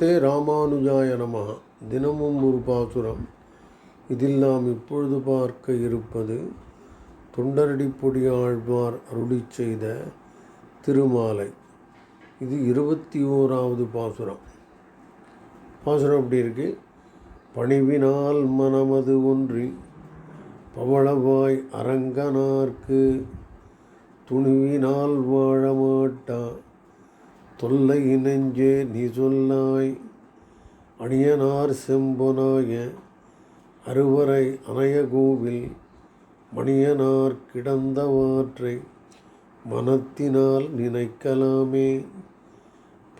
ஸ்ரீமதே ராமானுஜாய நம. தினமும் ஒரு பாசுரம். இதில் நாம் இப்பொழுது பார்க்க இருப்பது தொண்டரடி பொடி ஆழ்வார் அருளி செய்த திருமாலை. இது இருபத்தி ஓராவது பாசுரம். பாசுரம் அப்படி இருக்கு? பணிவினால் மனமது ஒன்றி பவளவாய் அரங்கனார்க்கு துணிவினால் வாழமாட்டா தொல்லை நெஞ்சே நீ சொல்லாய். அணியனார் செம்பொனாய அறுவரை அணையகோவில் மணியனார் கிடந்தவாற்றை மனத்தினால் நினைக்கலாமே.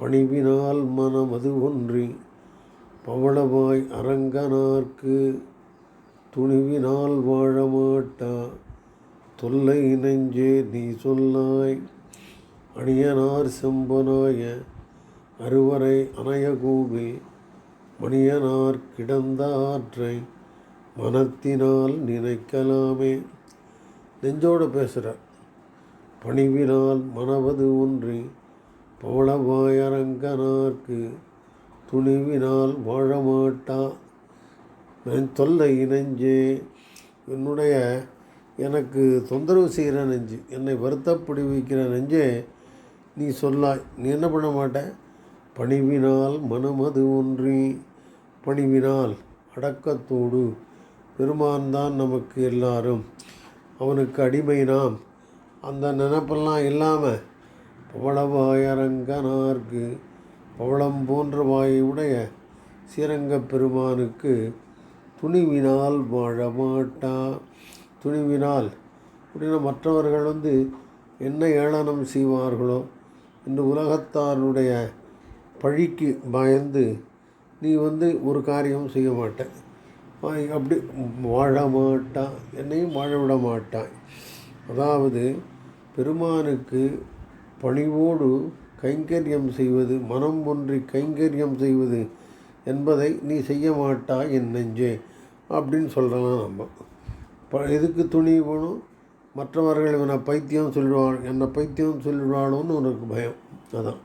பணிவினால் மனமது ஒன்றி பவளவாய் அரங்கனார்க்கு துணிவினால் வாழமாட்டா தொல்லை நெஞ்சே நீ சொல்லாய். அணியனார் செம்பனாய அறுவரை அணையகூவில் மணியனார் கிடந்த ஆற்றை மனத்தினால் நினைக்கலாமே. நெஞ்சோடு பேசுகிறார் பணிவினால் மனவது ஒன்றி பவளவாயரங்கனார்க்கு துணிவினால் வாழமாட்டா. என் தொல்லை நெஞ்சே என்னுடைய எனக்கு தொந்தரவு செய்கிற நெஞ்சு என்னை வருத்தப்படுவிக்கிற நெஞ்சே நீ சொல்லாய் நீ என்ன பண்ண மாட்ட? பணிவினால் மனமது ஒன்றி பணிவினால் அடக்கத்தோடு பெருமான் தான் நமக்கு எல்லாரும். அவனுக்கு அடிமை நாம். அந்த நினப்பெல்லாம் இல்லாமல் பவளவாயரங்கனார்க்கு பவளம் போன்ற வாயை உடைய ஸ்ரீரங்கப் பெருமானுக்கு துணிவினால் வாழ மாட்டா. துணிவினால் அப்படின்னா மற்றவர்கள் வந்து என்ன ஏளனம் செய்வார்களோ இந்த உலகத்தாருடைய பழிக்கு பயந்து நீ வந்து ஒரு காரியம் செய்ய மாட்டேன். அப்படி வாழ மாட்டான் என்னையும் வாழ விட மாட்டாய் அதாவது பெருமானுக்கு பணிவோடு கைங்கரியம் செய்வது மனம் ஒன்றி கைங்கரியம் செய்வது என்பதை நீ செய்ய மாட்டா என் நெஞ்சே அப்படின்னு சொல்கிறான் நம்ம. ப எதுக்கு துணி வேணும்? மற்றவர்கள் இவனை பைத்தியம் சொல்லிடுவாள் என்னை பைத்தியம் சொல்லிடுவாளோன்னு உனக்கு பயம். அதான்.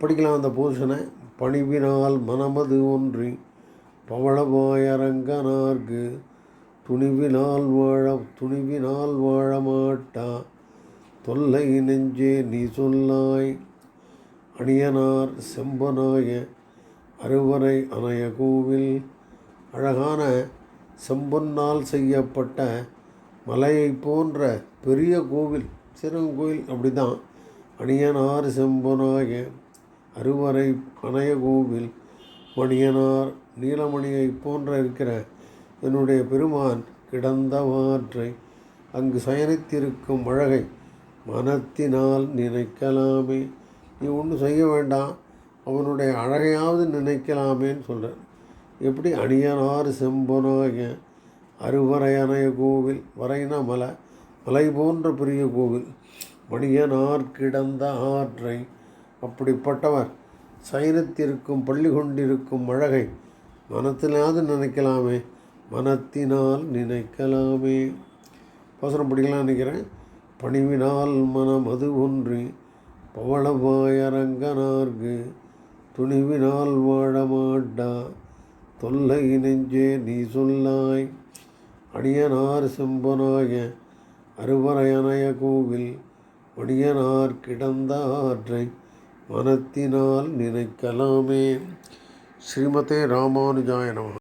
படிக்கலாம் அந்த பூஷனை. பணிவினால் மனமது ஒன்றி பவளவாயரங்கனார்க்கு துணிவினால் வாழ துணிவினால் வாழ மாட்டா. தொல்லை நெஞ்சே நீ சொல்லாய். அணியனார் செம்பனாய அறுவரை அணைய கோவில் அழகான செம்பொன்னால் செய்யப்பட்ட மலையை போன்ற பெரிய கோவில் சிறுங்கோயில் அப்படி தான் அணியனார் செம்பனாக அறுவரை அணைய கோவில் மணியனார் நீலமணியை போன்ற இருக்கிற என்னுடைய பெருமான் கிடந்தவாற்றை அங்கு சயனித்திருக்கும் அழகை மனத்தினால் நினைக்கலாமே. நீ ஒன்றும் செய்ய வேண்டாம் அவனுடைய அழகையாவது நினைக்கலாமேன்னு சொல்கிறார் எப்படி? அணியனார் செம்பனாக அருவரையணைய கோவில் வரைனா மலை மலை போன்ற பெரிய கோவில் மணியனார் கிடந்த ஆற்றை அப்படிப்பட்டவர். சைனத்திற்கும் பள்ளி கொண்டிருக்கும் அழகை மனத்திலாவது நினைக்கலாமே மனத்தினால் நினைக்கலாமே. அவசரம் படிக்கலாம் நினைக்கிறேன். பணிவினால் மனம் அது ஒன்று பவளவாயரங்கனார்க்கு துணிவினால் வாழமாட்டா தொல்லை நெஞ்சே நீ சொல்லாய். அடியனார் செம்பனாய அறுவரையனைய கோவில் அடியனார் கிடந்த ஆற்றை மனத்தினால் நினைக்கலாமே. ஸ்ரீமதே ராமானுஜாய நம.